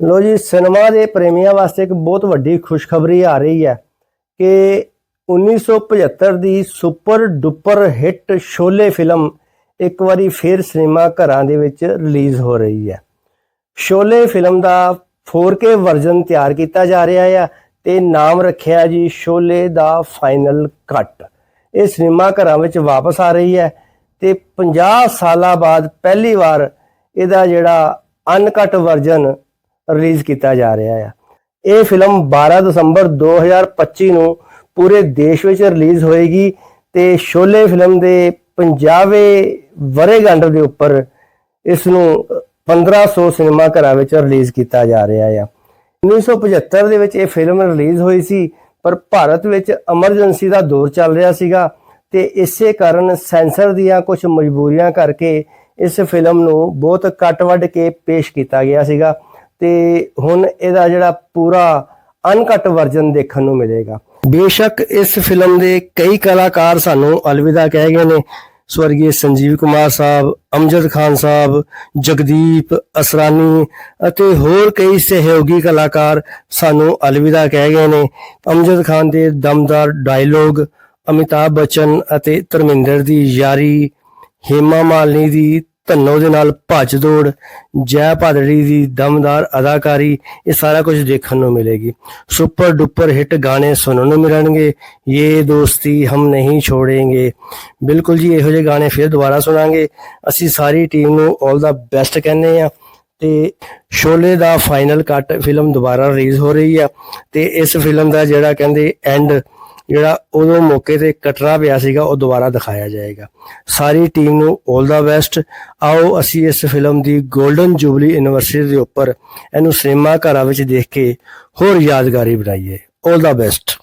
ਲੋ ਜੀ, ਸਿਨੇਮਾ ਦੇ ਪ੍ਰੇਮੀਆਂ ਵਾਸਤੇ ਇੱਕ ਬਹੁਤ ਵੱਡੀ ਖੁਸ਼ਖਬਰੀ ਆ ਰਹੀ ਹੈ ਕਿ 1975 ਦੀ super duper hit Sholay film ਇੱਕ ਵਾਰੀ ਫੇਰ ਸਿਨੇਮਾ ਘਰਾਂ ਦੇ ਵਿੱਚ ਰਿਲੀਜ਼ ਹੋ ਰਹੀ ਹੈ। ਸ਼ੋਲੇ ਫਿਲਮ ਦਾ 4K ਵਰਜ਼ਨ ਤਿਆਰ ਕੀਤਾ ਜਾ ਰਿਹਾ ਹੈ ਤੇ ਨਾਮ ਰੱਖਿਆ ਜੀ ਸ਼ੋਲੇ ਦਾ ਫਾਈਨਲ ਕੱਟ। ਇਹ ਸਿਨੇਮਾ ਘਰਾਂ ਵਿੱਚ ਵਾਪਸ ਆ ਰਹੀ ਹੈ ਤੇ 50 ਸਾਲਾਂ ਬਾਅਦ ਪਹਿਲੀ ਵਾਰ ਇਹਦਾ ਜਿਹੜਾ ਅਨਕਟ ਵਰਜ਼ਨ ਰਿਲੀਜ਼ ਕੀਤਾ ਜਾ ਰਿਹਾ ਹੈ ਇਹ ਫਿਲਮ 12 ਦਸੰਬਰ 2025 ਨੂੰ ਪੂਰੇ ਦੇਸ਼ ਵਿੱਚ ਰਿਲੀਜ਼ ਹੋਏਗੀ ਤੇ ਸ਼ੋਲੇ ਫਿਲਮ ਦੇ 50ਵੇਂ ਵਰੇਗੰਢ ਦੇ ਉੱਪਰ ਇਸ ਨੂੰ 1500 ਸਿਨੇਮਾ ਘਰਾਂ ਵਿੱਚ ਰਿਲੀਜ਼ ਕੀਤਾ ਜਾ ਰਿਹਾ ਹੈ 1975 ਦੇ ਵਿੱਚ ਇਹ ਫਿਲਮ ਰਿਲੀਜ਼ ਹੋਈ ਸੀ, ਪਰ ਭਾਰਤ ਵਿੱਚ ਐਮਰਜੈਂਸੀ ਦਾ ਦੌਰ ਚੱਲ ਰਿਹਾ ਸੀਗਾ ਤੇ ਇਸੇ ਕਾਰਨ ਸੈਂਸਰ ਦੀਆਂ ਕੁਝ ਮਜਬੂਰੀਆਂ ਕਰਕੇ ਇਸ ਫਿਲਮ ਨੂੰ ਬਹੁਤ ਕੱਟ ਵੱਢ ਕੇ ਪੇਸ਼ ਕੀਤਾ ਗਿਆ ਸੀਗਾ। ਤੇ ਹੁਣ ਇਹਦਾ ਜਿਹੜਾ ਪੂਰਾ ਅਨਕਟ ਵਰਜ਼ਨ ਦੇਖਣ ਨੂੰ ਮਿਲੇਗਾ। ਬੇਸ਼ੱਕ ਇਸ ਫਿਲਮ ਦੇ ਕਈ ਕਲਾਕਾਰ ਸਾਨੂੰ ਅਲਵਿਦਾ ਕਹਿ ਗਏ ਨੇ। ਸਵਰਗੀ ਸੰਜੀਵ ਕੁਮਾਰ ਸਾਹਿਬ, ਅਮਜਦ ਖਾਨ ਸਾਹਿਬ, ਜਗਦੀਪ ਅਸਰਾਨੀ ਅਤੇ ਹੋਰ ਕਈ ਸਹਿਯੋਗੀ ਕਲਾਕਾਰ ਸਾਨੂੰ ਅਲਵਿਦਾ ਕਹਿ ਗਏ ਨੇ। ਅਮਜਦ ਖਾਨ ਦੇ ਦਮਦਾਰ ਡਾਇਲੋਗ ਅਮਿਤਾਭ ਬੱਚਨ ਅਤੇ ਧਰਮਿੰਦਰ ਦੀ ਯਾਰੀ, ਹੇਮਾ ਮਾਲਨੀ ਦੀ ਧੰਨੋ ਦੇ ਨਾਲ ਭੱਜ ਦੌੜ, ਜੈ ਭਾਦੜੀ ਦੀ ਦਮਦਾਰ ਅਦਾਕਾਰੀ, ਇਹ ਸਾਰਾ ਕੁਝ ਦੇਖਣ ਨੂੰ ਮਿਲੇਗੀ। ਸੁਪਰ ਡੁਪਰ ਹਿੱਟ ਗਾਣੇ ਸੁਣਨ ਨੂੰ ਮਿਲਣਗੇ ਇਹ ਦੋਸਤੀ ਹਮ ਨਹੀਂ ਛੋੜेंगे ਬਿਲਕੁਲ ਜੀ, ਇਹੋ ਜਿਹੇ ਗਾਣੇ ਫਿਰ ਦੁਬਾਰਾ ਸੁਣਾਂਗੇ। ਅਸੀਂ ਸਾਰੀ ਟੀਮ ਨੂੰ 올 ਦਾ ਬੈਸਟ ਕਹਿੰਦੇ ਆ ਤੇ ਸ਼ੋਲੇ ਦਾ ਫਾਈਨਲ ਕੱਟ ਫਿਲਮ ਦੁਬਾਰਾ ਰਿਲੀਜ਼ ਹੋ ਰਹੀ ਆ ਤੇ ਇਸ ਫਿਲਮ ਦਾ ਜਿਹੜਾ ਕਹਿੰਦੇ ਐਂਡ ਜਿਹੜਾ ਉਦੋਂ ਮੌਕੇ ਤੇ ਕਟਰਾ ਪਿਆ ਸੀਗਾ, ਉਹ ਦੁਬਾਰਾ ਦਿਖਾਇਆ ਜਾਏਗਾ। ਸਾਰੀ ਟੀਮ ਨੂੰ 올 ਦਾ ਬੈਸਟ ਆਓ ਅਸੀਂ ਇਸ ਫਿਲਮ ਦੀ 골ਡਨ ਜੁਬਲੀ ਯੂਨੀਵਰਸਿਟੀ ਦੇ ਉੱਪਰ ਇਹਨੂੰ ਸਿਨੇਮਾ ਘਰਾਂ ਵਿੱਚ ਦੇਖ ਕੇ ਹੋਰ ਯਾਦਗਾਰੀ ਬਣਾਈਏ। 올 ਦਾ ਬੈਸਟ